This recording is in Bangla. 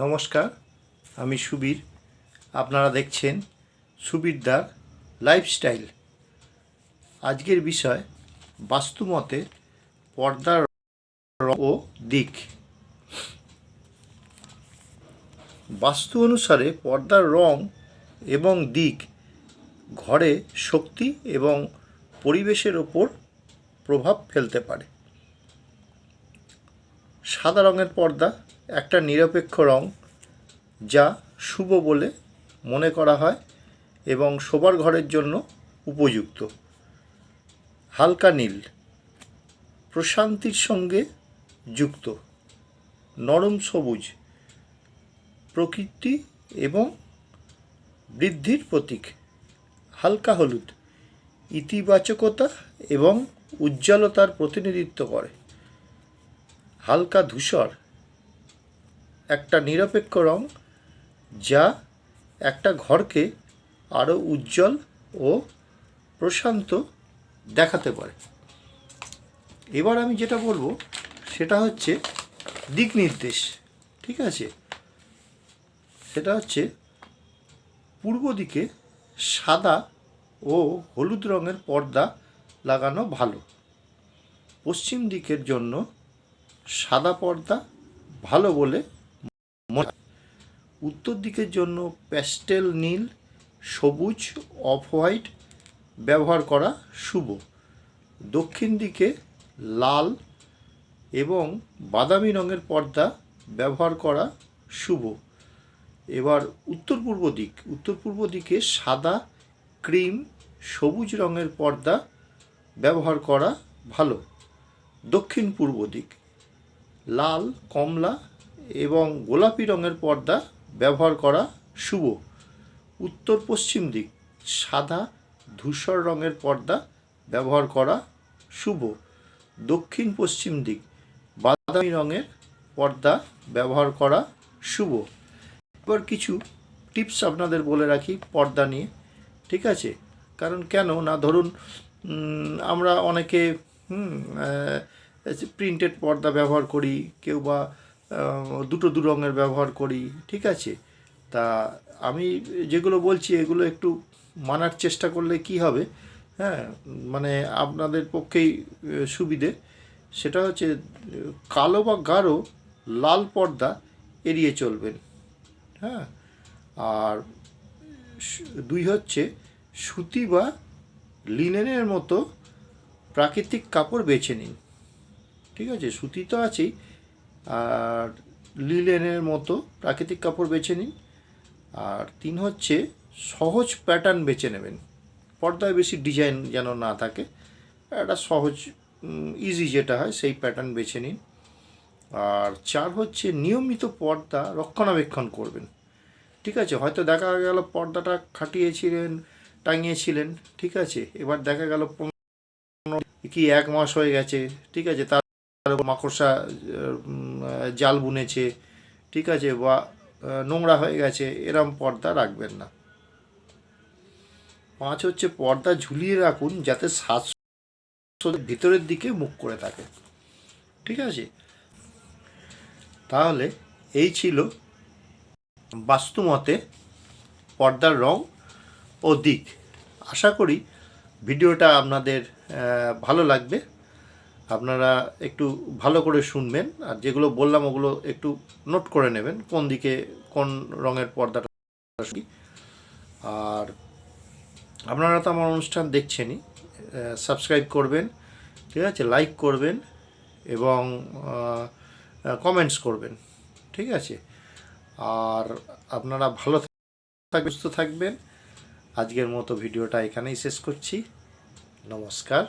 নমস্কার, আমি সুবীর। আপনারা দেখছেন সুবীরদার লাইফস্টাইল। আজকের বিষয় বাস্তুমতে পর্দার ও দিক। বাস্তু অনুসারে পর্দার রং এবং দিক ঘরে শক্তি এবং পরিবেশের ওপর প্রভাব ফেলতে পারে। সাদা রঙের পর্দা একটা নিরপেক্ষ রং যা শুভ বলে মনে করা হয় এবং শোবার ঘরের জন্য উপযুক্ত। হালকা নীল, প্রশান্তির সঙ্গে যুক্ত, নরম সবুজ, প্রকৃতি এবং বৃদ্ধির প্রতীক। হালকা হলুদ, ইতিবাচকতা এবং উজ্জ্বলতার প্রতিনিধিত্ব করে। হালকা ধূসর একটা নিরপেক্ষ রং যা একটা ঘরকে আরও উজ্জ্বল ও প্রশান্ত দেখাতে পারে এবার আমি যেটা বলব, সেটা হচ্ছে দিক নির্দেশ, ঠিক আছে সেটা হচ্ছে পূর্ব দিকে সাদা ও হলুদ রঙের পর্দা লাগানো ভালো পশ্চিম দিকের জন্য সাদা পর্দা ভালো বলে। উত্তর দিকের জন্য প্যাস্টেল নীল, সবুজ অফ হোয়াইট ব্যবহার করা শুভ। দক্ষিণ দিকে লাল এবং বাদামি রঙের পর্দা ব্যবহার করা শুভ। এবার উত্তর পূর্ব দিক। উত্তর পূর্ব দিকে সাদা, ক্রিম, সবুজ রঙের পর্দা ব্যবহার করা ভালো। দক্ষিণ পূর্ব দিক। লাল, কমলা এবং গোলাপি রঙের পর্দা ব্যবহার করা শুভ। উত্তর পশ্চিম দিক, সাদা ধূসর রঙের পর্দা ব্যবহার করা শুভ। দক্ষিণ পশ্চিম দিক, বাদামি রঙের পর্দা ব্যবহার করা শুভ। এবার কিছু টিপস আপনাদের বলে রাখি পর্দা নিয়ে, ঠিক আছে? কারণ কেন না, ধরুন আমরা অনেকে প্রিন্টেড পর্দা ব্যবহার করি, কেউ বা দুটো দু রঙের ব্যবহার করি, ঠিক আছে? তা আমি যেগুলো বলছি, এগুলো একটু মানার চেষ্টা করলে কি হবে? হ্যাঁ মানে আপনাদের পক্ষেই সুবিধে। সেটা হচ্ছে, কালো বা গাঢ়, লাল পর্দা এড়িয়ে চলবেন। হ্যাঁ আর দুই হচ্ছে, সুতি বা লিনেনের মতো প্রাকৃতিক কাপড় বেছে নিন। ঠিক আছে, সুতি তো আছেই আর লিলেনের মতো প্রাকৃতিক কাপড় বেছে নিন। আর তিন হচ্ছে সহজ প্যাটার্ন বেছে নেবেন। পর্দায় বেশি ডিজাইন যেন না থাকে, একটা সহজ ইজি যেটা হয় সেই প্যাটার্ন বেছে নিন। আর চার হচ্ছে নিয়মিত পর্দা রক্ষণাবেক্ষণ করবেন। ঠিক আছে? হয়তো দেখা গেল পর্দাটা খাটিয়েছিলেন, টাঙিয়েছিলেন, ঠিক আছে? এবার দেখা গেল কি এক মাস হয়ে গেছে, ঠিক আছে? তার মাকড়সা জাল বুনেছে, ঠিক আছে, বা নোংরা হয়ে গেছে, এরম পর্দা রাখবেন না। পাঁচ হচ্ছে পর্দা ঝুলিয়ে রাখুন যাতে শ্বাস ভিতরের দিকে মুখ করে থাকে, ঠিক আছে? তাহলে এই ছিল বাস্তুমতে পর্দার রং ও দিক। আশা করি ভিডিওটা আপনাদের ভালো লাগবে। আপনারা একটু ভালো করে শুনবেন, আর যেগুলো বললাম ওগুলো একটু নোট করে নেবেন, কোন দিকে কোন রঙের পর্দাটা আর আপনারা তো আমার অনুষ্ঠান দেখছেনই সাবস্ক্রাইব করবেন, ঠিক আছে? লাইক করবেন এবং কমেন্টস করবেন, ঠিক আছে? আর আপনারা ভালো থাকবেন, সুস্থ থাকবেন। আজকের মতো ভিডিওটা এখানেই শেষ করছি। নমস্কার।